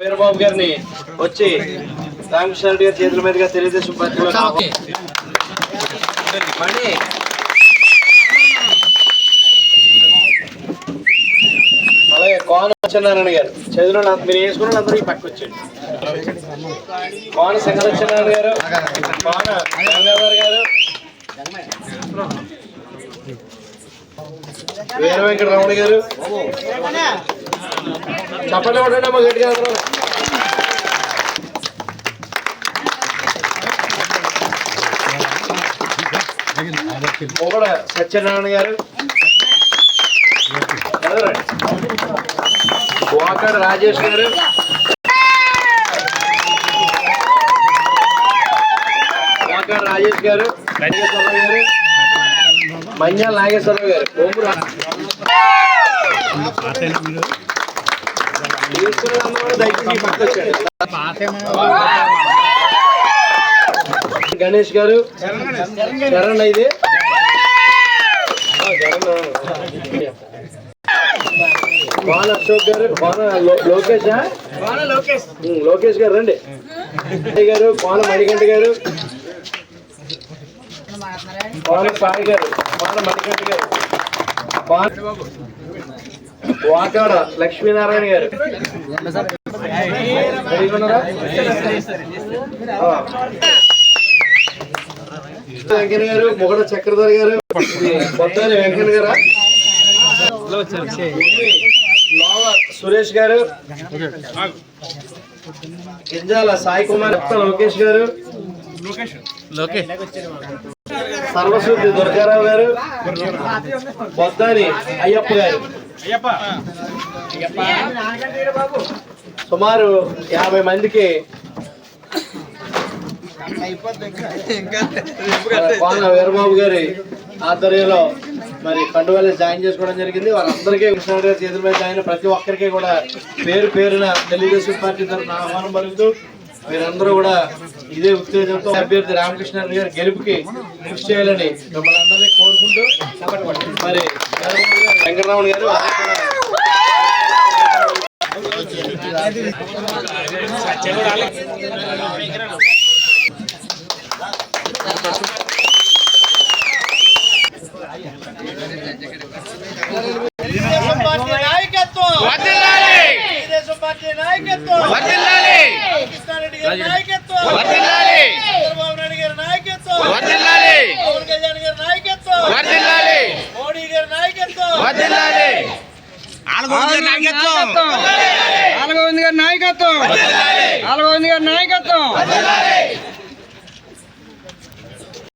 వీరబాబు గారిని వచ్చి రామకృష్ణ రెడ్డి గారి చేతుల మీదుగా తెలుగుదేశం పార్టీలో మణి అలాగే కోన సత్యనారాయణ గారు. చదువులో మీరు వేసుకున్న అందరూ ఈ పక్క వచ్చేయండి. కోన శంకర సత్యనారాయణ గారు కోన గంగాధర్ గారు. వీర వెంకటరమణ గారు. చప్పట్లు కొట్టండి అమ్మ గట్టిగా ఒకడ సత్యనారాయణ గారు. వాకడ రాజేష్ గారు. వాకడ రాజేష్ గారు. నాగేశ్వరరావు గారు. మంజాల నాగేశ్వరరావు గారు ఓమురా తీసుకున్నదందరూ కూడా దయచేసి ఈ పక్కకు వచ్చేయండి. గణేష్ గారు చరణ్ ఇది ఆ, అశోక్ గారు బాల లోకేష్ లోకేష్ గారు రండి. గారు బాల మణికంఠ గారు. కోన సాయి గారు కోన మణికంఠ గారు. కోన వాకాడ లక్ష్మీనారాయణ గారు. రెడీగా వెంకన్న గారు మొగడ చక్రధర్ గారు కొత్త వెంకన్న గారా? సురేష్ గారు గింజాల సాయి కుమార్ లోకేష్ గారు సర్వశుద్ధి దుర్గారావు గారు బొద్దాని అయ్యప్ప గారు. సుమారు యాభై మందికి కోన వీరబాబు గారి ఆధ్వర్యంలో మరి కండువాలు జాయిన్ చేసుకోవడం జరిగింది. వారందరికీ కృష్ణ గారి చేతుల మీద జాయిన్. ప్రతి ఒక్కరికి కూడా పేరు పేరున తెలుగుదేశం పార్టీ తరఫున ఆహ్వానం పలుకుతూ మీరందరూ కూడా ఇదే ఉత్తేజంతో అభ్యర్థి రామకృష్ణ గారి గెలుపుకి కృషి చేయాలని మిమ్మల్ని అందరినీ కోరుకుంటూ మరి వీరబాబు గారు, వెంకటరామన్ నాయకత్వం. పార్టీ నాయకత్వం. చంద్రబాబు నాయుడు గారి నాయకత్వం. పవన్ కళ్యాణ్ గారి నాయకత్వం. మోడీ గారి నాయకత్వం. నాలుగోది గారి నాయకత్వం. నాలుగోది గారి నాయకత్వం.